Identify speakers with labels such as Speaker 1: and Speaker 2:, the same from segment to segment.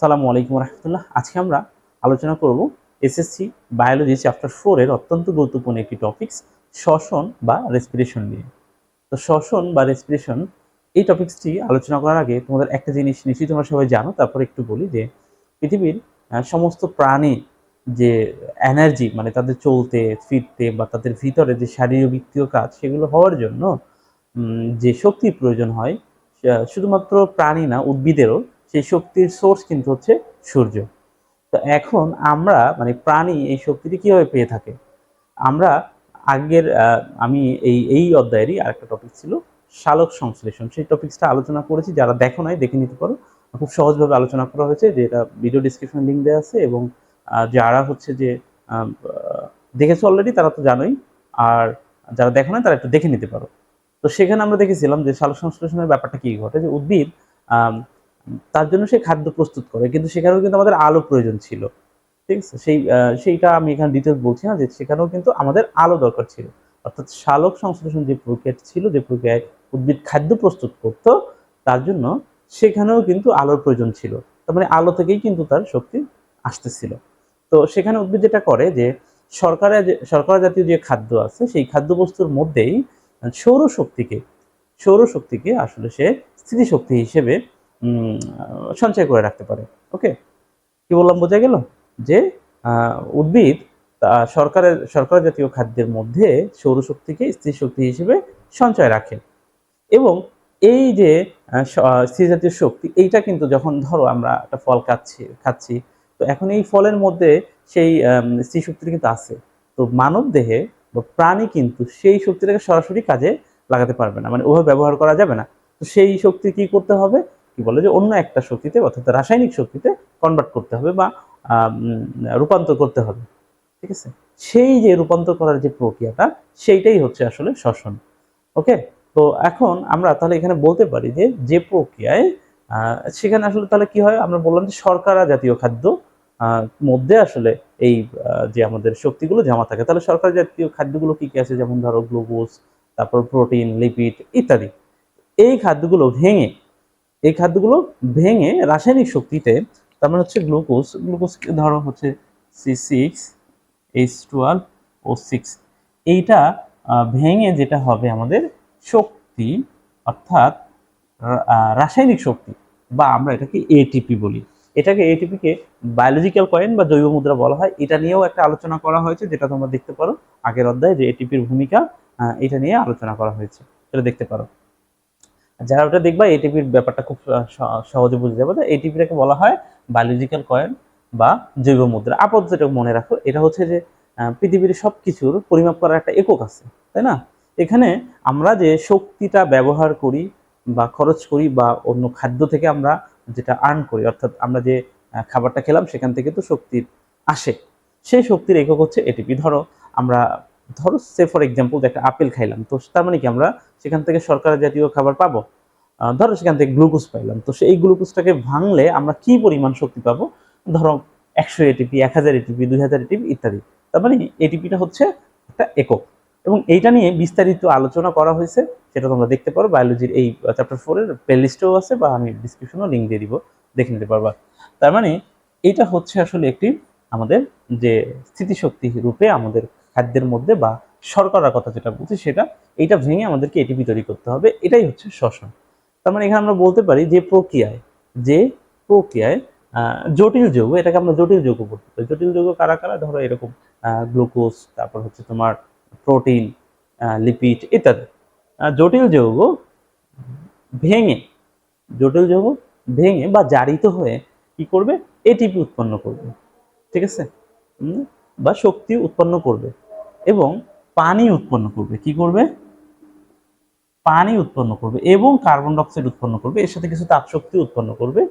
Speaker 1: সালামু আলাইকুম রহমতুল্লাহ। আজকে আমরা আলোচনা করব এসএসসি বায়োলজি চ্যাপ্টার ফোরের অত্যন্ত গুরুত্বপূর্ণ একটি টপিকস শ্বসন বা রেসপিরেশন নিয়ে। তো শ্বসন বা রেসপিরেশন এই টপিকসটি আলোচনা করার আগে তোমাদের একটা জিনিস নিশ্চয়ই তোমরা সবাই জানো, তারপর একটু বলি যে পৃথিবীর সমস্ত প্রাণী যে এনার্জি মানে তাদের চলতে, ফিরতে বা তাদের ভিতরে যে শারীরবৃত্তীয় কাজ, সেগুলো হওয়ার জন্য যে শক্তির প্রয়োজন হয় শুধুমাত্র প্রাণী না, উদ্ভিদেরও সেই শক্তির সোর্স কিন্তু হচ্ছে সূর্য। তো এখন আমরা মানে প্রাণী এই শক্তিটি কীভাবে পেয়ে থাকে? আমরা আগের আমি এই এই অধ্যায়েরই আরেকটা টপিক ছিল শালক সংশ্লেষণ। সেই টপিকসটা আলোচনা করেছি, যারা দেখো নাই, দেখে নিতে পারো। খুব সহজভাবে আলোচনা করা হয়েছে যে এটা ভিডিও ডিসক্রিপশন লিঙ্ক দেওয়া আছে এবং যারা হচ্ছে যে দেখেছ অলরেডি তারা তো জানোই। আর যারা দেখো না তারা একটু দেখে নিতে পারো। তো সেখানে আমরা দেখেছিলাম যে সালোক সংশ্লেষণের ব্যাপারটা কি ঘটে? যে উদ্ভিদ তার জন্য সে খাদ্য প্রস্তুত করে, কিন্তু সেখানেও কিন্তু আমাদের আলো প্রয়োজন ছিল। ঠিক আছে? সেই সেইটা আমি এখানে ডিটেলস বলছি না যে সেখানেও কিন্তু আমাদের আলো দরকার ছিল। অর্থাৎ শালক সংশ্লেষণ যে প্রক্রিয়াটি ছিল, যে প্রক্রিয়ায় উদ্ভিদ খাদ্য প্রস্তুত করত, তার জন্য সেখানেও কিন্তু আলোর প্রয়োজন ছিল। তার মানে আলো থেকেই কিন্তু তার শক্তি আসতেছিল। তো সেখানে উদ্ভিদ যেটা করে যে সরকারের যে, সরকার জাতীয় যে খাদ্য আছে, সেই খাদ্যবস্তুর মধ্যেই সৌরশক্তিকে সৌরশক্তিকে আসলে সে স্থিতিশক্তি হিসেবে সঞ্চয় করে রাখতে পারে। ওকে কি বললাম বোঝা গেল? যে উদ্ভিদ সরকারের সরকার জাতীয় খাদ্যের মধ্যে সৌরশক্তিকে স্থিতিশক্তি হিসেবে সঞ্চয় রাখে। এবং এই যে আহ, স- আহ, স্থির জাতীয় শক্তি এইটা কিন্তু যখন ধরো আমরা একটা ফল খাচ্ছি খাচ্ছি তো এখন এই ফলের মধ্যে সেই স্থির শক্তিটা কিন্তু আছে। তো মানব দেহে বা প্রাণী কিন্তু সেই শক্তিটাকে সরাসরি কাজে লাগাতে পারবে না মানে ওভাবে ব্যবহার করা যাবে না। তো সেই শক্তি কি করতে হবে? কি বলে যে অন্য একটা শক্তিতে অর্থাৎ রাসায়নিক শক্তিতে কনভার্ট করতে হবে বা রূপান্তর করতে হবে। ঠিক আছে? সেই যে রূপান্তর করার যে প্রক্রিয়াটা, সেইটাই হচ্ছে আসলে শ্বসন। ওকে? তো এখন আমরা তাহলে এখানে বলতে পারি যে যে প্রক্রিয়ায় সেখানে আসলে তাহলে কি হয়? আমরা বললাম যে শর্করা জাতীয় খাদ্য মধ্যে আসলে এই যে আমাদের শক্তিগুলো জমা থাকে। তাহলে শর্করা জাতীয় খাদ্যগুলো কি কি আছে? যেমন ধরো গ্লুকোজ, তারপর প্রোটিন, লিপিড ইত্যাদি। এই খাদ্যগুলো ভেঙে এই খাদ্যগুলো ভেঙে রাসায়নিক শক্তিতে, তার মানে হচ্ছে গ্লুকোজ গ্লুকোজ ধরো হচ্ছে C six, H twelve, O six, এইটা ভেঙে যেটা হবে আমাদের শক্তি, অর্থাৎ রাসায়নিক শক্তি, বা আমরা এটাকে এটিপি বলি। এটাকে এটিপিকে বায়োলজিক্যাল কয়েন বা জৈব মুদ্রা বলা হয়, এটা নিয়েও একটা আলোচনা করা হয়েছে, যেটা তোমরা দেখতে পারো আগের অধ্যায়ে যে এটিপির ভূমিকা এটা নিয়ে আলোচনা করা হয়েছে। সেটা দেখতে পারো। যারা ওটা দেখবা এটিপির ব্যাপারটা খুব সহজে বুঝে যাবে। তো এটিপিটাকে বলা হয় বায়োলজিক্যাল কয়েন বা জৈব মুদ্রা। আপাতত যেটা মনে রাখো, এটা হচ্ছে যে পৃথিবীর সব কিছুর পরিমাপ করার একটা একক আছে, তাই না? এখানে আমরা যে শক্তিটা ব্যবহার করি বা খরচ করি বা অন্য খাদ্য থেকে আমরা যেটা আর্ন করি, অর্থাৎ আমরা যে খাবারটা খেলাম, সেখান থেকে তো শক্তির আসে। সেই শক্তির একক হচ্ছে এটিপি ধরো, আমরা ধরো সে ফর এক্সাম্পল একটা আপেল খাইলাম, তো তার মানে কি আমরা সেখান থেকে সরকার জাতীয় খাবার পাবো? ধরো সেখান থেকে গ্লুকোজ পাইলাম, তো সেই গ্লুকোজটাকে ভাঙলে আমরা কি পরিমাণ শক্তি পাবো? ধরো, একশো এটিপি এক হাজার এটিপি দুই হাজার এটিপি ইত্যাদি। তার মানে এটিপিটা হচ্ছে একটা একক। এবং এইটা নিয়ে বিস্তারিত আলোচনা করা হয়েছে, সেটা তোমরা দেখতে পারো। বায়োলজির এই চ্যাপ্টার ফোরের প্লেলিস্টেও আছে বা আমি ডিসক্রিপশনও লিঙ্ক দিয়ে দিব, দেখে নিতে পারবা। তার মানে এটা হচ্ছে আসলে একটি আমাদের যে স্থিতিশক্তি রূপে আমাদের খাদ্যের মধ্যে বা শর্করার কথা যেটা বলছি সেটা এটা ভেঙে আমাদেরকে এটিপি তৈরি করতে হবে। এটাই হচ্ছে শ্বসন। তার মানে এখানে আমরা বলতে পারি যে প্রক্রিয়ায় যে প্রক্রিয়ায় জটিল যৌগ, এটাকে আমরা জটিল যৌগ বলতে পারি। জটিল যৌগ কারা কারা? ধরো এরকম গ্লুকোজ, তারপর হচ্ছে তোমার প্রোটিন লিপিড ইত্যাদি। জটিল যৌগ ভেঙে, জটিল যৌগ ভেঙে বা জারিত হয়ে কি করবে? এটিপি উৎপন্ন করবে। ঠিক আছে? বা শক্তি উৎপন্ন করবে। এবং পানি উৎপন্ন করবে। কি করবে? পানি উৎপন্ন করবে এবং কার্বন ডাইঅক্সাইড উৎপন্ন করবে। এর সাথে কিছু তাপশক্তি উৎপন্ন করবে।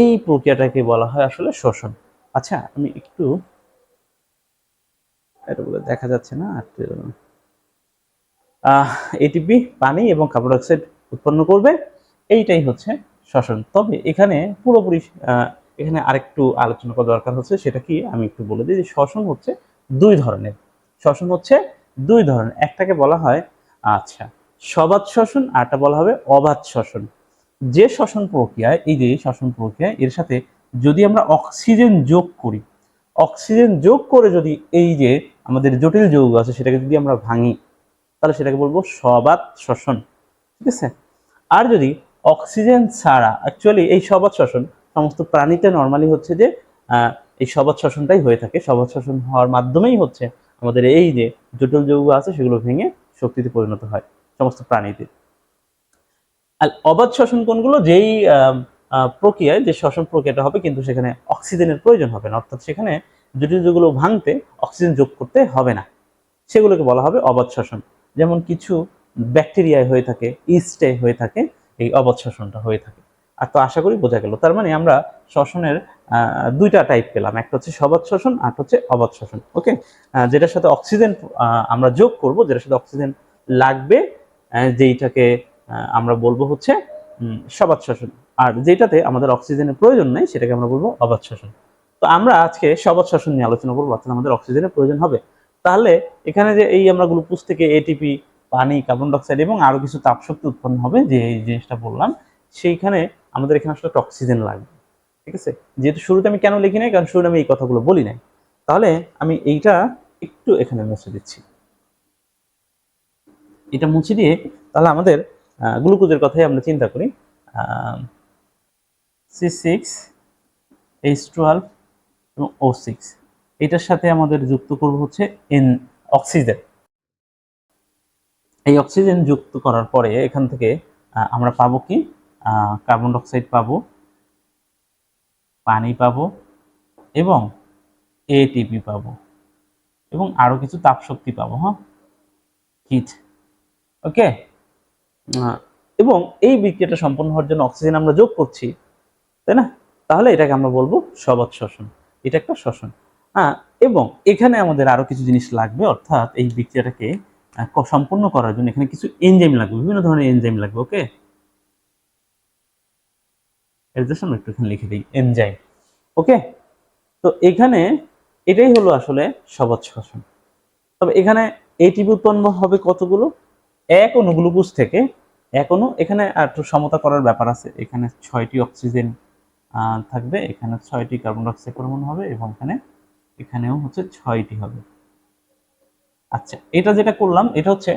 Speaker 1: এই প্রক্রিয়াটাকে বলা হয় আসলে শ্বসন। আচ্ছা আমি একটু এটা বলে দেখা যাচ্ছে না এটিপি পানি এবং কার্বন ডাইঅক্সাইড উৎপন্ন করবে। এইটাই হচ্ছে শ্বসন। তবে এখানে পুরোপুরি এখানে আরেকটু আলোচনা করা দরকার হচ্ছে, সেটা কি আমি একটু বলে দিই যে শ্বসন হচ্ছে দুই ধরনের। শ্বসন হচ্ছে দুই ধরনের। একটাকে বলা হয় আচ্ছা সবাত শ্বসন আরটা বলা হবে অবাধ শ্বসন। যে শ্বসন প্রক্রিয়ায়, এই যে শ্বসন প্রক্রিয়া এর সাথে যদি আমরা অক্সিজেন যোগ করি, অক্সিজেন যোগ করে যদি এই যে আমাদের জটিল যৌগ আছে, সেটাকে যদি আমরা ভাঙি, তাহলে সেটাকে বলব সবাত শ্বসন। ঠিক আছে? আর যদি অক্সিজেন ছাড়া অ্যাকচুয়ালি এই সবাত শ্বসন, সমস্ত প্রাণীতে নর্মালি হচ্ছে যে এই সবাত শ্বসনটাই হয়ে থাকে। সবাত শ্বসন হওয়ার মাধ্যমেই হচ্ছে আমাদের এই যে জটিল যৌগ আছে, সেগুলো ভেঙে শক্তিতে পরিণত হয় সমস্ত প্রাণীতে। আর অবাধ শ্বসন কোনগুলো যেই প্রক্রিয়ায়, যে শ্বসন প্রক্রিয়াটা হবে, কিন্তু সেখানে অক্সিজেনের প্রয়োজন হবে না। অর্থাৎ সেখানে জটিল যৌগগুলো ভাঙতে অক্সিজেন যোগ করতে হবে না। সেগুলোকে বলা হবে অবাধ শ্বসন। যেমন কিছু ব্যাকটেরিয়ায় হয়ে থাকে, ইস্টে হয়ে থাকে, এই অবাধ শ্বসনটা হয়ে থাকে। আর তো আশা করি বোঝা গেল। তার মানে আমরা শ্বসনের দুইটা টাইপ পেলাম। একটা হচ্ছে সবাদ শ্বসন আর হচ্ছে অবাধ শ্বসন ওকে যেটার সাথে অক্সিজেন আমরা যোগ করব, যেটার সাথে অক্সিজেন লাগবে যেইটাকে আমরা বলব হচ্ছে সবাদ শ্বসন। আর যেটাতে আমাদের অক্সিজেনের প্রয়োজন নেই, সেটাকে আমরা বলব অবাধ শ্বসন। তো আমরা আজকে সবাদ শ্বসন নিয়ে আলোচনা করব, অর্থাৎ আমাদের অক্সিজেনের প্রয়োজন হবে। তাহলে এখানে যে এই আমরা গ্লুকোজ থেকে এটিপি পানি কার্বন ডাইঅক্সাইড এবং আরও কিছু তাপশক্তি উৎপন্ন হবে, যে এই জিনিসটা বললাম, সেইখানে আমাদের এখানে আসলে একটা অক্সিজেন লাগবে, ঠিক আছে? যেহেতু শুরুতে আমি কেন লিখি নাই, কারণ শুরুতে আমি এই কথাগুলো বলি নাই। তাহলে আমি এইটা একটু এখানে মুছে দিচ্ছি। এটা মুছে দিয়ে তাহলে আমাদের গ্লুকোজের কথাই আমরা চিন্তা করি। সি সিক্স এইচ টুয়েলভ এবং ও সিক্স এটার সাথে আমাদের যুক্ত করব হচ্ছে এন অক্সিজেন এই অক্সিজেন যুক্ত করার পরে এখান থেকে আমরা পাবো কি? কার্বন ডাইঅক্সাইড পাবো, পানি পাবো এবং এটিপি পাবো এবং আরও কিছু তাপশক্তি পাবো হ্যাঁ? হিট ওকে এবং এই বিক্রিয়াটা সম্পন্ন হওয়ার জন্য অক্সিজেন আমরা যোগ করছি, তাই না? তাহলে এটাকে আমরা বলব সবৎ শ্বসন। এটা একটা শ্বসন। হ্যাঁ এবং এখানে আমাদের আরও কিছু জিনিস লাগবে, অর্থাৎ এই বিক্রিয়াটাকে সম্পন্ন করার জন্য এখানে কিছু এনজাইম লাগবে, বিভিন্ন ধরনের এনজাইম লাগবে ওকে এর জন্য একটু এখানে লিখে দিই এনজাইম ওকে তো এখানে এটাই হলো আসলে সবৎ শ্বসন তবে এখানে এটিপি উৎপন্ন হবে কতগুলো? এক অণু গ্লুকোজ থেকে এক অণু, এখানে একটু সমতা করার ব্যাপার আছে। এখানে ছয়টি অক্সিজেন থাকবে, এখানে ছয়টি কার্বন ডাইঅক্সাইড পরমাণু হবে এবং এখানে, এখানেও হচ্ছে ছয়টি হবে। আচ্ছা এটা যেটা করলাম, এটা হচ্ছে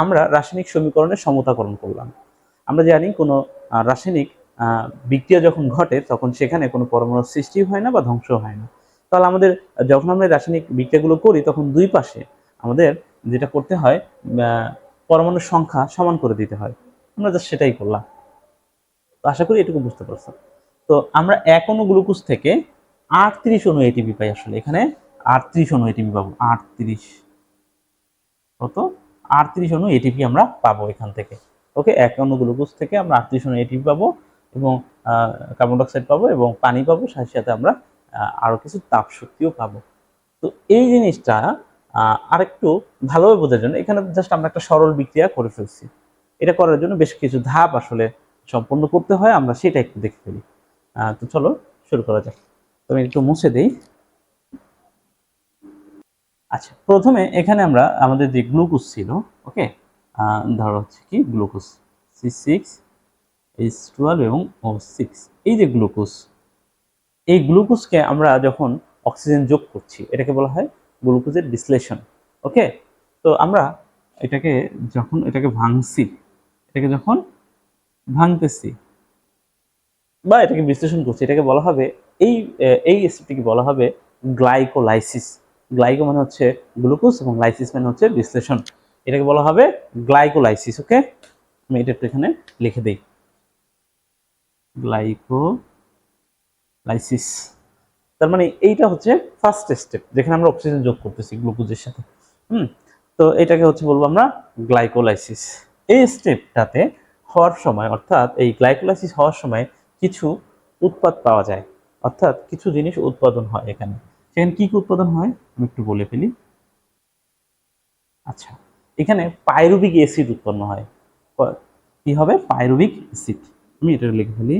Speaker 1: আমরা রাসায়নিক সমীকরণের সমতাকরণ করলাম। আমরা জানি কোনো রাসায়নিক বিক্রিয়া যখন ঘটে, তখন সেখানে কোনো পরমাণুর সৃষ্টি হয় না বা ধ্বংস হয় না। তাহলে আমাদের, যখন আমরা রাসায়নিক বিক্রিয়াগুলো করি, তখন দুই পাশে আমাদের যেটা করতে হয় পরমাণুর সংখ্যা সমান করে দিতে হয়। আমরা জাস্ট সেটাই করলাম। তো আশা করি এটুকু বুঝতে পারছ। তো আমরা এক অণু গ্লুকোজ থেকে আটত্রিশ অনু এটিপি পাই আসলে। এখানে আটত্রিশ অনু এটিপি পাবো। আটত্রিশ। কত? আটত্রিশ অনু এটিপি আমরা পাবো এখান থেকে। ওকে, এক অণু গ্লুকোজ থেকে আমরা আটত্রিশ অনু এটিপি পাবো। এবং কার্বন ডাইঅক্সাইড পাবো এবং পানি পাবো সাথে সাথে আমরা আহ, আরও কিছু তাপ শক্তিও পাবো। তো এই জিনিসটা আরেকটু ভালোভাবে বোঝার জন্য এখানে জাস্ট আমরা একটা সরল বিক্রিয়া করে ফেলছি। এটা করার জন্য বেশ কিছু ধাপ আসলে সম্পন্ন করতে হয় আমরা সেটা একটু দেখে ফেলি। তো চলো শুরু করা যাক। তো আমি একটু মুছে দিই। আচ্ছা প্রথমে এখানে আমরা আমাদের যে গ্লুকোজ ছিল ওকে ধরো হচ্ছে কি glucose C six H twelve এবং ও সিক্স এই যে গ্লুকোজ এই গ্লুকোজকে আমরা যখন অক্সিজেন যোগ করছি, এটাকে বলা হয় গ্লুকোজের বিশ্লেষণ ওকে তো আমরা এটাকে যখন এটাকে ভাঙছি, এটাকে যখন ভাঙতেছি বা এটাকে বিশ্লেষণ করছি, এটাকে বলা হবে এই এই স্টেপটিকে বলা হবে গ্লাইকোলাইসিস গ্লাইকো মানে হচ্ছে গ্লুকোজ এবং লাইসিস মানে হচ্ছে বিশ্লেষণ। এটাকে বলা হবে গ্লাইকোলাইসিস ওকে আমি এটা একটু এখানে লিখে দিই। গ্লাইকো লাইসিস তার মানে এইটা হচ্ছে ফার্স্ট স্টেপ যেখানে আমরা অক্সিজেন যোগ করতেছি গ্লুকোজের সাথে। হুম? তো এটাকে হচ্ছে বলব আমরা গ্লাইকোলাইসিস। এই স্টেপটাতে হওয়ার সময়, অর্থাৎ এই গ্লাইকোলাইসিস হওয়ার সময় কিছু উৎপাদ পাওয়া যায়। অর্থাৎ কিছু জিনিস উৎপাদন হয় এখানে। সেখানে কি কি উৎপাদন হয়? আমি একটু বলে ফেলি। আচ্ছা এখানে পাইরুবিক অ্যাসিড উৎপন্ন হয়। কি হবে? পাইরুবিক অ্যাসিড আমি এটা লিখে ফেলি।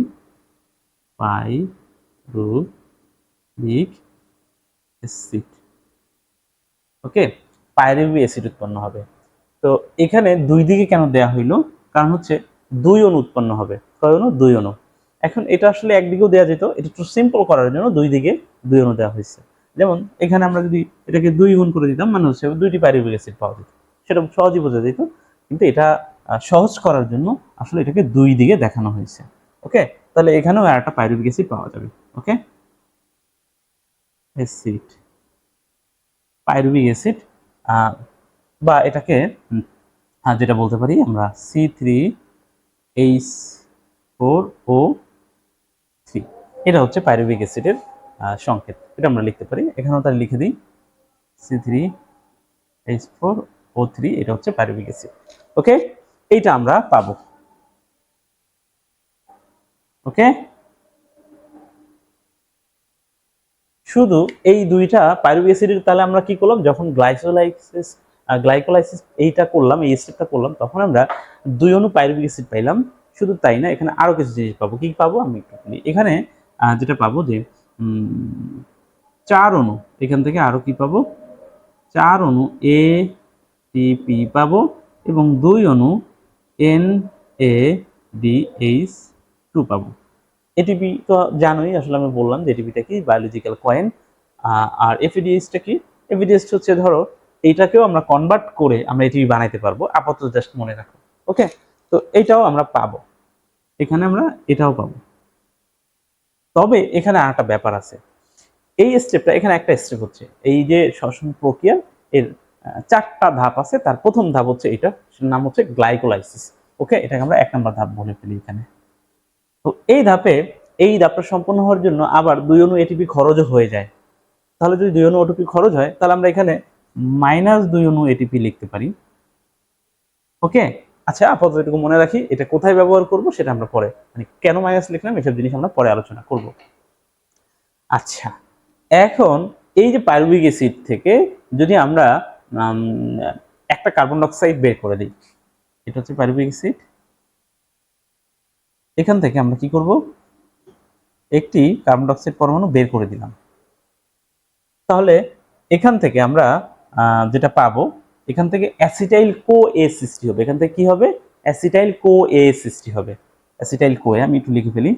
Speaker 1: Pyruvic acid okay? Pyruvic acid উৎপন্ন হবে। তো এখানে দুই দিকে কেন দেয়া হইল? কারণ হচ্ছে দুই অণু উৎপন্ন হবে। কয় অণু দুই অণু এখন এটা আসলে একদিকেও দেওয়া যেত, এটা একটু সিম্পল করার জন্য দুই দিকে দুই অনু দেওয়া হয়েছে যেমন এখানে আমরা যদি এটাকে দুই গুণ করে দিতাম মানে হচ্ছে দুইটি পাইরুভিক অ্যাসিড পাওয়া যেত। সেটা সহজেই বোঝা যেত। কিন্তু এটা সহজ করার জন্য আসলে এটাকে দুই দিকে দেখানো হয়েছে। ওকে তাহলে এখানেও একটা পাইরুভিক অ্যাসিড পাওয়া যাবে। ওকে অ্যাসিড পাইরুভিক অ্যাসিড বা এটাকে যেটা বলতে পারি আমরা C three H four O three এটা হচ্ছে পাইরুভিক অ্যাসিডের সংকেত। এটা আমরা লিখতে পারি। এখানেও তাহলে লিখে দিই। C three H four O three এটা হচ্ছে পাইরুভিক অ্যাসিড ওকে এইটা আমরা পাবো। ওকে? শুধু এই দুইটা পাইরুভিক অ্যাসিডের তাহলে আমরা কি করলাম? যখন গ্লাইকোলাইসিস গ্লাইকোলাইসিস এইটা করলাম, এই স্টেপটা করলাম, তখন আমরা দুই অনু পাইরুভিক অ্যাসিড পাইলাম। শুধু তাই না, এখানে আরও কিছু জিনিস পাবো। কি পাবো? আমি একটু বলি। এখানে যেটা পাবো যে চার অণু। এখান থেকে আরও কি পাবো? চার অণু এ টিপি পাবো এবং দুই অণু N A D H two পাবো। এটিপি তো জানোই, আসলে আমি বললাম যে এটিপিটা কি? বায়োলজিক্যাল কয়েন আর এফিডিএসটা কি? এফিডিএস হচ্ছে, ধরো, এইটাকেও আমরা কনভার্ট করে আমরা এটিপি বানাইতে পারব। আপাতত জাস্ট মনে রাখো, ওকে? তো এইটাও আমরা পাবো। এখানে আমরা এটাও পাবো। তবে এখানে আর একটা ব্যাপার আছে। এই স্টেপটা এখানে একটা স্টেপ হচ্ছে। এই যে শ্বসন প্রক্রিয়া, এর চারটা ধাপ আছে। তার প্রথম ধাপ হচ্ছে এটা নাম হচ্ছে গ্লাইকোলাইসিস। ওকে? এটাকে আমরা এক নম্বর ধাপ বলে ফেলি এখানে। তো এই ধাপে, এই ধাপটা সম্পন্ন হওয়ার জন্য আবার দুই অনু এটিপি খরচও হয়ে যায়। তাহলে যদি দুই অনু ওটিপি খরচ হয়, তাহলে আমরা এখানে মাইনাস দুই অনু এটিপি লিখতে পারি। ওকে? আচ্ছা আপাতত এটুকু মনে রাখি, এটা কোথায় ব্যবহার করব সেটা আমরা পরে মানে কেন মাইনাস লিখলাম, এসব জিনিস আমরা পরে আলোচনা করব। আচ্ছা এখন এই যে পাইরুভিক অ্যাসিড থেকে যদি আমরা একটা কার্বন ডাইঅক্সাইড বের করে দিই। এটা হচ্ছে পাইরুভিক অ্যাসিড এখান থেকে আমরা কি করব? একটি কার্বন ডাইঅক্সাইড পরমাণু বের করে দিলাম। তাহলে এখান থেকে আমরা যেটা পাবো, এখান থেকে অ্যাসিটাইল কো এ সৃষ্টি হবে। এখান থেকে কি হবে? অ্যাসিটাইল কো এ সৃষ্টি হবে। অ্যাসিটাইল কো এ আমি একটু লিখে ফেলি।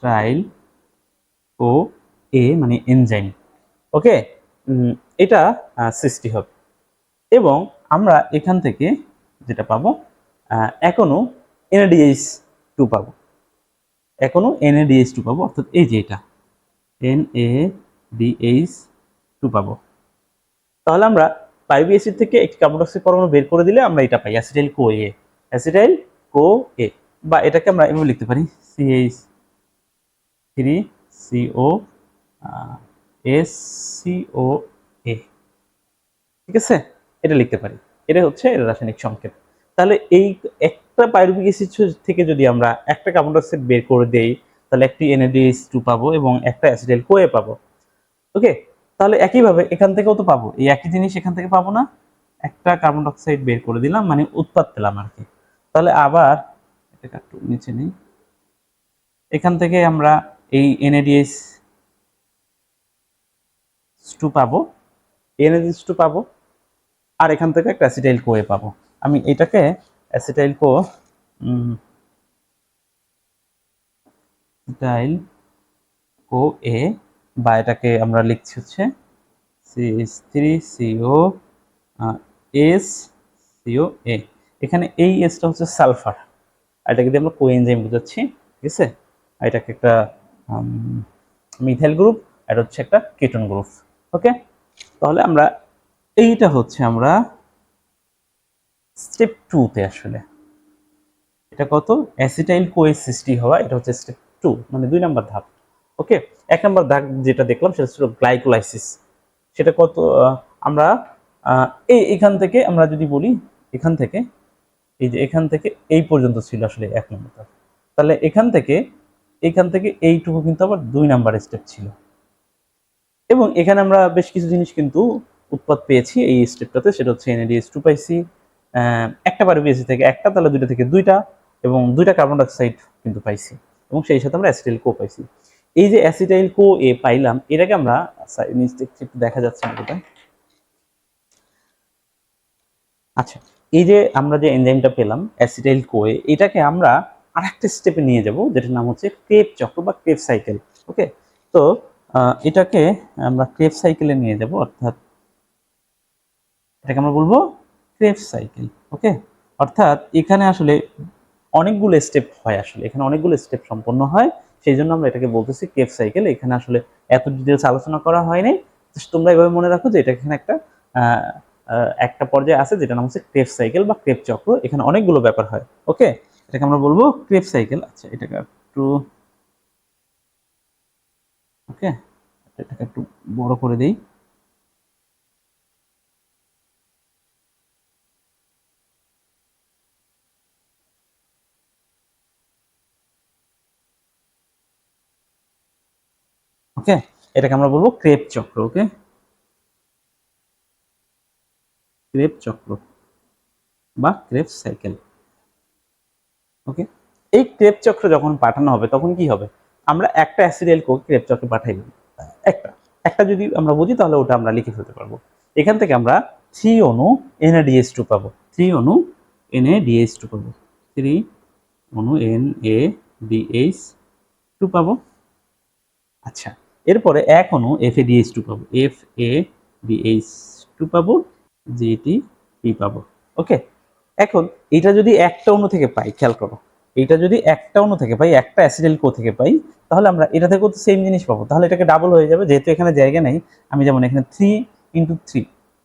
Speaker 1: ট্রাইল ও এ মানে এনজাইম ওকে এটা সৃষ্টি হবে। এবং আমরা এখান থেকে যেটা পাবো আহ, এখনও এনএডিএইচ টু পাবো। এখনও এনএডিএইচ টু পাবো অর্থাৎ এই যে এটা এন এ ডিএইচ টু পাবো। তাহলে আমরা পাইবি অ্যাসিড থেকে একটি কার্বন ডাইঅক্সাইড পরমাণু বের করে দিলে আমরা এটা পাই অ্যাসিটাইল কো এ। অ্যাসিটাইল কো এ বা এটাকে আমরা এভাবে লিখতে পারি CH three CO S CO A ঠিক আছে? এটা লিখতে পারি। এটা হচ্ছে এর রাসায়নিক সংকেত। তাহলে এই একটা পাইরুভিক অ্যাসিড থেকে যদি আমরা একটা কার্বন ডাইঅক্সাইড বের করে দেই, তাহলে একটি এনএডিএইচ টু পাবো এবং একটা অ্যাসিটাইল কোয়ে পাবো। ওকে? তাহলে একইভাবে এখান থেকেও তো পাবো। এই একই জিনিস এখান থেকে পাবো না। একটা কার্বন ডাইঅক্সাইড বের করে দিলাম মানে উৎপাদ পেলাম আর কি। তাহলে আবার এটাকে একটু নিচে নেই। এখান থেকে আমরা এই এনএডিএস টু পাবো এনএডিএস টু পাবো, আর এখান থেকে একটা অ্যাসিটাইল কোয়ে পাবো। আমি এটাকে অ্যাসিটাইল কো অ্যাসিটাইল কো এ বা এটাকে আমরা লিখছি হচ্ছে CS three CO S CO A এখানে এই এসটা হচ্ছে সালফার। এটাকে দিয়ে আমরা কোএনজাইম বোঝাচ্ছি, ঠিক আছে? এটাকে একটা মিথাইল গ্রুপ, আর হচ্ছে একটা কেটন গ্রুপ। ওকে? তাহলে আমরা এইটা হচ্ছে আমরা স্টেপ টুতে আসলে। এটা কত? অ্যাসিটাইল কোয়ে সৃষ্টি হওয়া, এটা হচ্ছে স্টেপ টু মানে দুই নাম্বার ধাপ। ওকে? এক নাম্বার ধাপ যেটা দেখলাম সেটা ছিল গ্লাইকোলাইসিস সেটা কত? আমরা এই এখান থেকে আমরা যদি বলি, এখান থেকে, এই যে এখান থেকে এই পর্যন্ত ছিল আসলে এক নম্বর তাহলে এখান থেকে এখান থেকে এইটুকু কিন্তু আবার দুই নাম্বার স্টেপ ছিল। এবং এখানে আমরা বেশ কিছু জিনিস কিন্তু উৎপাদ পেয়েছি এই স্টেপটাতে সেটা হচ্ছে এনএডিএস টু পাইছি একটা বারে পেয়েছি থেকে একটা, তাহলে দুইটা থেকে দুইটা, এবং দুইটা কার্বন ডাইঅক্সাইড কিন্তু পাইছি, এবং সেই সাথে আমরা অ্যাসিটাইল কো পাইছি। এই যে অ্যাসিটাইল কো এ পাইলাম, এটাকে আমরা থেকে দেখা যাচ্ছে না কোথায়। আচ্ছা এই যে আমরা যে এনজাইমটা পেলাম অ্যাসিটাইল কোয়ে এটাকে আমরা আরেকটা স্টেপে নিয়ে যাব, যেটার নাম হচ্ছে ক্রেপ চক্র বা ক্রেপ সাইকেল ওকে তো এটাকে আমরা ক্রেপ সাইকেলে নিয়ে যাব, অর্থাৎ এটাকে আমরা বলব ক্রেপ সাইকেল, ওকে? অর্থাৎ এখানে আসলে অনেকগুলো স্টেপ হয় আসলে, এখানে অনেকগুলো স্টেপ সম্পন্ন হয়, সেই জন্য আমরা এটাকে বলতেছি ক্রেপ সাইকেল। এখানে আসলে এত ডিটেলস আলোচনা করা হয়নি তোমরা এভাবে মনে রাখো যে এটা এখানে একটা একটা পর্যায়ে আছে যেটা নাম হচ্ছে ক্রেপ সাইকেল বা ক্রেপ চক্র। এখানে অনেকগুলো ব্যাপার হয়, ওকে? এটাকে আমরা বলব ক্রেপ সাইকেল। আচ্ছা এটাকে একটু ওকে? এটাকে একটু বড় করে দেই। ওকে? এটাকে আমরা বলব ক্রেপ চক্র, ওকে? ক্রেপ চক্র বা ক্রেপ সাইকেল, ওকে? এই ক্রেপ চক্র যখন পাঠানো হবে, তখন কি হবে? আমরা একটা অ্যাসিডিয়াল কোক ক্রেপ চক্রে পাঠাই। একটা। একটা যদি আমরা বুঝি, তাহলে ওটা আমরা লিখে ফেলতে পারব। এখান থেকে আমরা থ্রি অনু এনএডিএস টু পাবো। থ্রি অনু এনএডিএস টু পাবো। থ্রি অনু এন এ ডিএইচ টু পাবো। আচ্ছা। এরপরে এক অনু এফ এ ডিএইচ টু পাবো। এফ এ ডিএইচ টু পাবো। জিটি পাবো। ওকে এখন, এটা যদি একটা অণু থেকে পাই, খেয়াল করো। এটা যদি একটা অণু থেকে পাই একটা অ্যাসিডেল কো থেকে পাই, তাহলে আমরা এটা থেকেও তো সেম জিনিস পাবো। তাহলে এটাকে ডাবল হয়ে যাবে, যেহেতু এখানে জায়গা নেই, আমি যেমন এখানে থ্রি ইন্টু থ্রি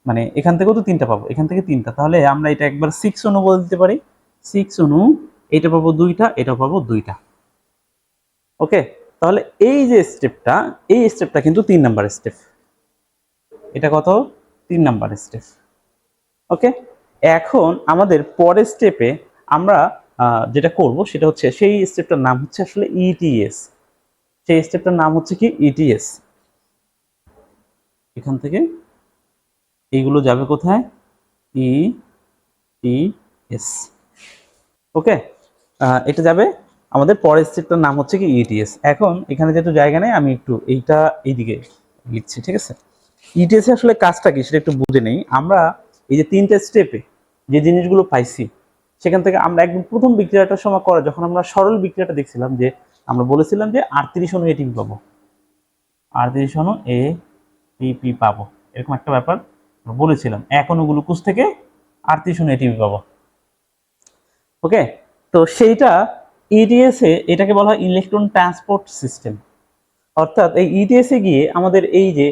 Speaker 1: মানে এখান থেকেও তো তিনটা পাবো, এখান থেকে তিনটা, তাহলে আমরা এটা একবার সিক্স অনু বলে দিতে পারি। সিক্স অনু এটা পাবো দুইটা এটা পাবো দুইটা। ওকে তাহলে এই যে স্টেপটা এই স্টেপটা কিন্তু তিন নাম্বার স্টেপ এটা কত? তিন নাম্বার স্টেপ ওকে এখন আমাদের পরের স্টেপে আমরা যেটা করব সেটা হচ্ছে সেই স্টেপটার নাম হচ্ছে আসলে ইটিএস সেই স্টেপটার নাম হচ্ছে কি ইটিএস এখান থেকে এইগুলো যাবে কোথায়? E T S okay? এটা যাবে আমাদের পরের স্টেপটার নাম হচ্ছে কি ইটিএস এখন এখানে যেহেতু জায়গা নেই, আমি একটু এইটা এইদিকে লিখছি, ঠিক আছে? ইটিএস আসলে কাজটা কি সেটা একটু বুঝে নেই। আমরা এই যে তিনটে স্টেপে যে জিনিসগুলো পাইছি সেখান থেকে আমরা একদম প্রথম বিক্রিয়াটার সময় করা, যখন আমরা সরল বিক্রিয়াটা দেখছিলাম যে, আমরা বলেছিলাম যে আটত্রিশ অনু এটিপি পাবো। আটত্রিশ অনু এ টিপি পাবো। এরকম একটা ব্যাপার বলেছিলাম। এক অনু গ্লুকোজ থেকে আটত্রিশ অনু এটিপি পাবো। ওকে? তো সেইটা ইডিএস এ, এটাকে বলা হয় ইলেকট্রন ট্রান্সপোর্ট সিস্টেম। অর্থাৎ এই ইডিএস এ গিয়ে আমাদের এই যে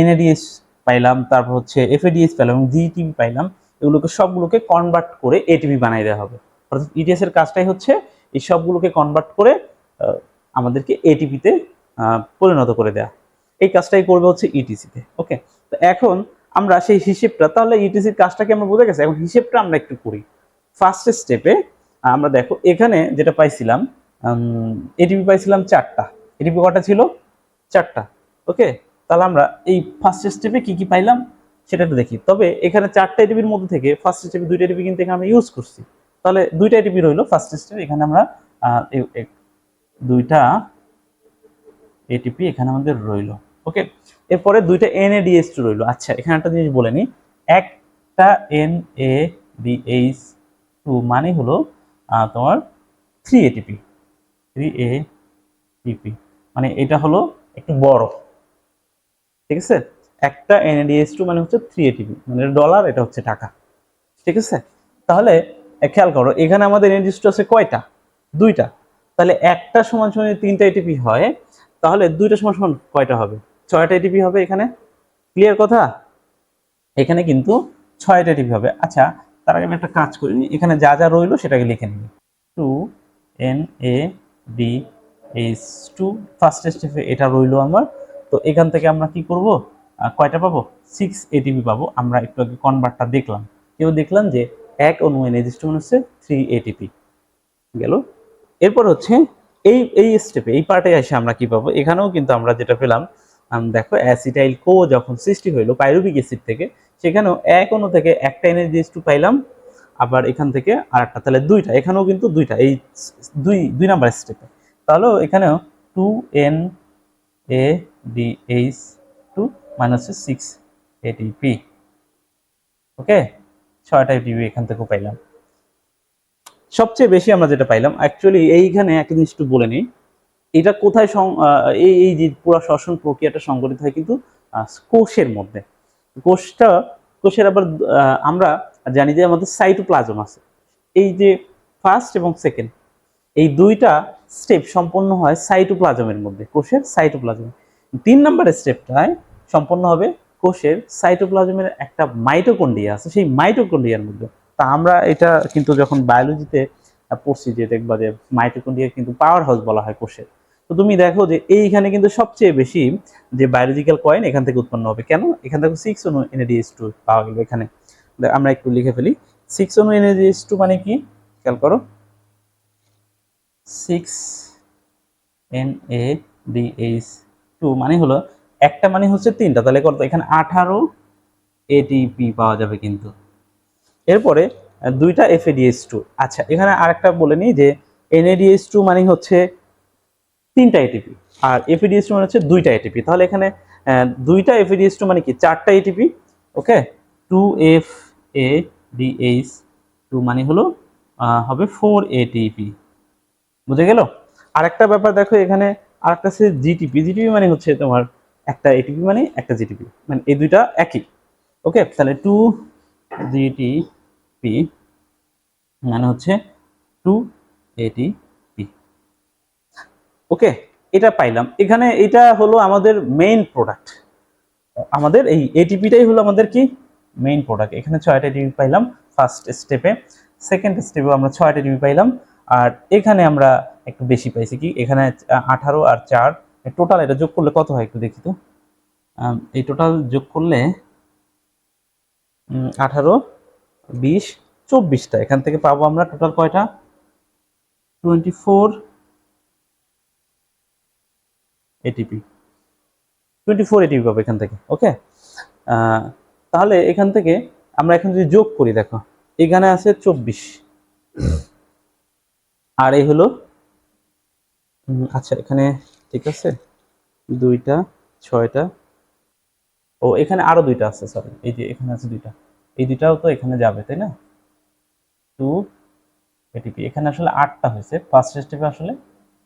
Speaker 1: এনএডিএস পাইলাম, তারপর হচ্ছে এফএডিএস পাইলাম জিটিপি পাইলাম এগুলোকে সবগুলোকে কনভার্ট করে এটিপি বানাই দেওয়া হবে। অর্থাৎ ইডিএস এর কাজটাই হচ্ছে এই সবগুলোকে কনভার্ট করে আমাদেরকে এটিপিতে পরিণত করে দেওয়া এই কাজটাই করবে হচ্ছে ইটিসিতে ওকে তো এখন আমরা সেই হিসেবটা, তাহলে ইটিসির কাজটাকে আমরা বুঝে গেছি? এখন হিসেবটা আমরা একটু করি। ফার্স্ট স্টেপে আমরা দেখো, এখানে যেটা পাইছিলাম এটিপি পাইছিলাম চারটা। এটিপি কটা ছিল? চারটা ওকে তাহলে আমরা এই ফার্স্ট স্টেপে কি কি পাইলাম? সেটা একটু দেখি। তবে এখানে চারটা এটিপির মধ্যে থেকে ফার্স্ট স্টেপে দুইটা এটিপি কিন্তু এখানে আমরা ইউজ করছি। তাহলে দুইটা এটিপি রইল ফার্স্ট স্টেপে এখানে আমরা দুইটা এটিপি এখানে আমাদের রইল। ওকে এরপরে দুইটা এন এ ডিএস টু রইল। আচ্ছা এখানে একটা জিনিস বলে নিই একটা এন এ ডিএইচ টু মানে হলো তোমার three ATP three A TP মানে এটা হলো একটু বড়। ঠিক আছে? একটা এনএডিএস টু মানে হচ্ছে থ্রি এটিপি মানে ডলার এটা হচ্ছে টাকা। ঠিক আছে? তাহলে খেয়াল করো, এখানে আমাদের এনএডিএস টু আছে কয়টা? দুইটা। তাহলে একটা সমান সমান তিনটা এটিপি হয়, তাহলে দুইটা সমান সমান কয়টা হবে? ছয়টা এটিপি হবে এখানে। ক্লিয়ার কথা? এখানে কিন্তু ছয়টা এটিপি হবে। আচ্ছা তার আগে আমি একটা কাজ করি, এখানে যা যা রইল সেটাকে লিখে নিই। Two N A D H two first স্টেপে এটা রইল আমার। তো এখান থেকে আমরা কি করব? কয়টা পাবো? সিক্স এটিপি পাবো। আমরা একটু আগে কনভার্টটা দেখলাম। কেউ দেখলাম যে এক অনু নির্দিষ্ট মানে হচ্ছে থ্রি এটিপি গেল। এরপর হচ্ছে এই এই স্টেপে এই পার্টে এসে আমরা কি পাবো? এখানেও কিন্তু আমরা যেটা পেলাম দেখো অ্যাসিটাইল কো যখন সৃষ্টি হইল পাইরুবিক অ্যাসিড থেকে, সেখানেও এক অনু থেকে একটা এনএডিএস টু পাইলাম। আবার এখান থেকে আর একটা তাহলে দুইটা। এখানেও কিন্তু দুইটা। এই দুই দুই নাম্বার স্টেপে তাহলেও এখানেও two N A D H minus six ATP okay ছয়টা এটিপি এখান থেকেও পাইলাম। সবচেয়ে বেশি আমরা যেটা পাইলাম অ্যাকচুয়ালি এইখানে একটা জিনিস একটু বলে নিই, এটা কোথায় এই এই যে পুরো শ্বসন প্রক্রিয়াটা সংগঠিত হয় কিন্তু কোষের মধ্যে। কোষটা, কোষের আবার আমরা জানি যে আমাদের সাইটোপ্লাজম আছে। এই যে ফার্স্ট এবং সেকেন্ড এই দুইটা স্টেপ সম্পন্ন হয় সাইটোপ্লাজমের মধ্যে, কোষের সাইটোপ্লাজম তিন নম্বরের স্টেপটায় সম্পন্ন হবে কোষের সাইটোপ্লাজমের একটা মাইটোকন্ড্রিয়া আছে, সেই মাইটোকন্ড্রিয়ার মধ্যে। তা আমরা এটা কিন্তু যখন বায়োলজিতে পড়ছি যে দেখবা যে মাইটোকন্ড্রিয়া কিন্তু পাওয়ার হাউস বলা হয় কোষের। তো তুমি দেখো যে এইখানে কিন্তু সবচেয়ে বেশি যে বায়োলজিক্যাল কয়েন এখান থেকে উৎপন্ন হবে। কেন? এখান থেকে সিক্স অনু এনএডিএস টু পাওয়া গেল এখানে। আমরা একটু লিখে ফেলি। সিক্স অনু এনএডিএস টু মানে কি? খেয়াল করো। Six N A D H two মানে হলো একটা মানে হচ্ছে তিনটা, তাহলে কত? এখানে আঠারো এটিপি পাওয়া যাবে কিন্তু। এরপরে দুইটা এফএডিএস টু আচ্ছা এখানে আরেকটা বলে নিই যে এনএডিএস টু মানে হচ্ছে তিনটা এটিপি আর এফএডিএস টু মানে হচ্ছে দুইটা এটিপি তাহলে এখানে দুইটা এফএডিএস টু মানে কি? চারটা ATP okay? Two F A DH two মানে হলো হবে ফোর এটিপি বুঝে গেল? আরেকটা ব্যাপার দেখো, এখানে আরেকটা আছে জিটিপি জিটিপি মানে হচ্ছে তোমার একটা এটিপি মানে একটা জিটিপি মানে এই দুইটা একই। ওকে তাহলে টু জিটিপি মানে হচ্ছে টু এটিপি ওকে এটা পাইলাম। এখানে এটা হলো আমাদের মেইন প্রোডাক্ট আমাদের এই এটিপিটাই হলো আমাদের কি? মেইন প্রোডাক্ট এখানে ছয়টা এটিপি পাইলাম ফার্স্ট স্টেপে সেকেন্ড স্টেপে আমরা ছয়টা এটিপি পাইলাম। আর এখানে আমরা একটু বেশি পাইছি কি? এখানে আঠারো আর চার টোটাল এটা যোগ করলে কত হয় একটু দেখি তো। এই টোটাল যোগ করলে আঠারো, বিশ, চব্বিশটা। এখান থেকে পাবো আমরা টোটাল কয়টা? Twenty four ATP twenty four ATP পাবো এখান থেকে ওকে তাহলে এখান থেকে আমরা এখন যদি যোগ করি, দেখো, এখানে আছে চব্বিশ। আর এই হলো আচ্ছা এখানে ঠিক আছে? দুইটা, ছয়টা। ও, এখানে আরও দুইটা আছে সরি এই যে এখানে আছে দুইটা। এই দুইটাও তো এখানে যাবে, তাই না? টু এটিপি এখানে আসলে আটটা হয়েছে। ফার্স্ট স্টেপে আসলে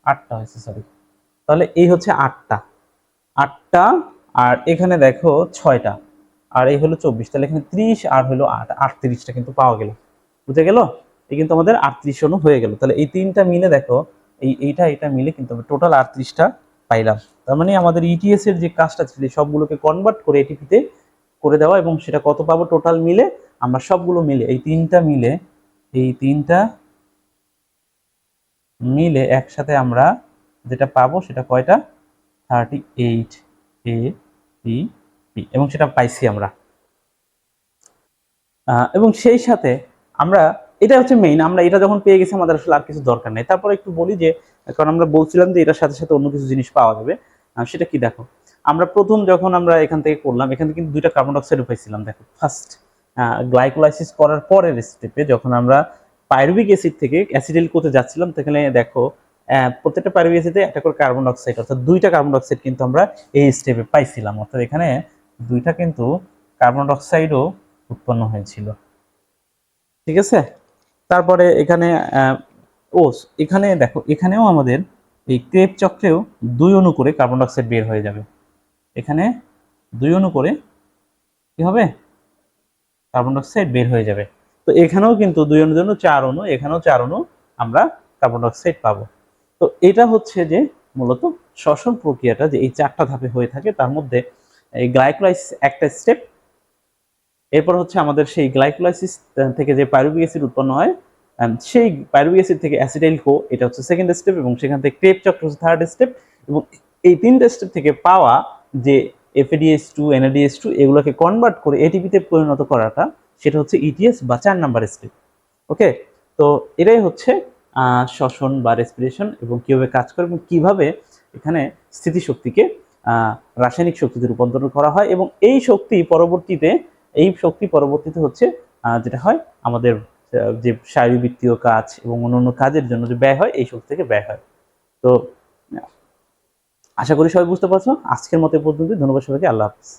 Speaker 1: আটটা হয়েছে সরি তাহলে এই হচ্ছে আটটা। আটটা, আর এখানে দেখো ছয়টা। আর এই হলো চব্বিশ। তাহলে এখানে ত্রিশ আর হলো আট। আটত্রিশটা কিন্তু পাওয়া গেল। বুঝে গেল? এই কিন্তু আমাদের আটত্রিশ অনু হয়ে গেল। তাহলে এই তিনটা মিলে দেখো এই, এইটা, এটা মিলে কিন্তু আমরা টোটাল আটত্রিশটা পাইলাম। তার মানে আমাদের ইটিএস এর যে কাজটা ছিল সবগুলোকে কনভার্ট করে এটিপিতে করে দেওয়া এবং সেটা কত পাবো টোটাল মিলে আমরা সবগুলো মিলে, এই তিনটা মিলে, এই তিনটা মিলে একসাথে আমরা যেটা পাবো সেটা কয়টা? Thirty eight A P P এবং সেটা পাইছি আমরা। এবং সেই সাথে আমরা এটা হচ্ছে মেইন আমরা এটা যখন পেয়ে গেছি, আমাদের আসলে আর কিছু দরকার নেই। তারপর একটু বলি যে, কারণ আমরা বলছিলাম যে, এটার সাথে সাথে অন্য কিছু জিনিস পাওয়া যাবে। সেটা কি দেখো? আমরা প্রথম যখন আমরা এখান থেকে করলাম, এখান থেকে কিন্তু দুইটা কার্বন ডাইঅক্সাইড পাইছিলাম দেখো। ফার্স্ট গ্লাইকোলাইসিস করার পরের স্টেপে যখন আমরা পাইরুবিক অ্যাসিড থেকে অ্যাসিডিল করতে যাচ্ছিলাম, সেখানে দেখো প্রত্যেকটা পাইরুবিক অ্যাসিডে একটা করে কার্বন ডাইঅক্সাইড অর্থাৎ দুইটা কার্বন ডাইঅক্সাইড কিন্তু আমরা এই স্টেপে পাইছিলাম। অর্থাৎ এখানে দুইটা কিন্তু কার্বন ডাইঅক্সাইডও উৎপন্ন হয়েছিল। ঠিক আছে? তারপরে এখানে আহ, ও এখানে দেখো এখানেও আমাদের এই ক্রেপ চক্রেও দুই অণু করে কার্বন ডাইঅক্সাইড বের হয়ে যাবে। এখানে দুই অণু করে কি হবে? কার্বন ডাইঅক্সাইড বের হয়ে যাবে। তো এখানেও কিন্তু দুই অণুর জন্য চার অণু এখানেও চার অণু আমরা কার্বন ডাইঅক্সাইড পাবো। তো এটা হচ্ছে যে মূলত শ্বসন প্রক্রিয়াটা যে এই চারটা ধাপে হয়ে থাকে তার মধ্যে এই গ্লাইকোলাইসিস একটা স্টেপ এরপর হচ্ছে আমাদের সেই গ্লাইকোলাইসিস থেকে যে পাইরুবিক অ্যাসিড উৎপন্ন হয় সেই পাইরুবিক অ্যাসিড থেকে অ্যাসিটাইল কো এটা হচ্ছে সেকেন্ড স্টেপ এবং সেখান থেকে ক্রেপ চক্র হচ্ছে থার্ড স্টেপ এবং এই তিনটে স্টেপ থেকে পাওয়া যে এফএডিএস টু এনএডিএস টু এগুলোকে কনভার্ট করে এটিপিতে পরিণত করাটা, সেটা হচ্ছে ইটিএস বা চার নাম্বার স্টেপ ওকে তো এটাই হচ্ছে শ্বসন বা রেসপিরেশন এবং কীভাবে কাজ করে এবং কীভাবে এখানে স্থিতিশক্তিকে রাসায়নিক শক্তিতে রূপান্তর করা হয় এবং এই শক্তি পরবর্তীতে এই শক্তি পরবর্তীতে হচ্ছে যেটা হয়, আমাদের যে শারীরবৃত্তীয় কাজ এবং অন্যান্য কাজের জন্য যে ব্যয় হয়, এই শক্তি থেকে ব্যয় হয়। তো, আশা করি সবাই বুঝতে পারছ। আজকের মতো পর্যন্ত ধন্যবাদ সবাইকে। আল্লাহ হাফিজ।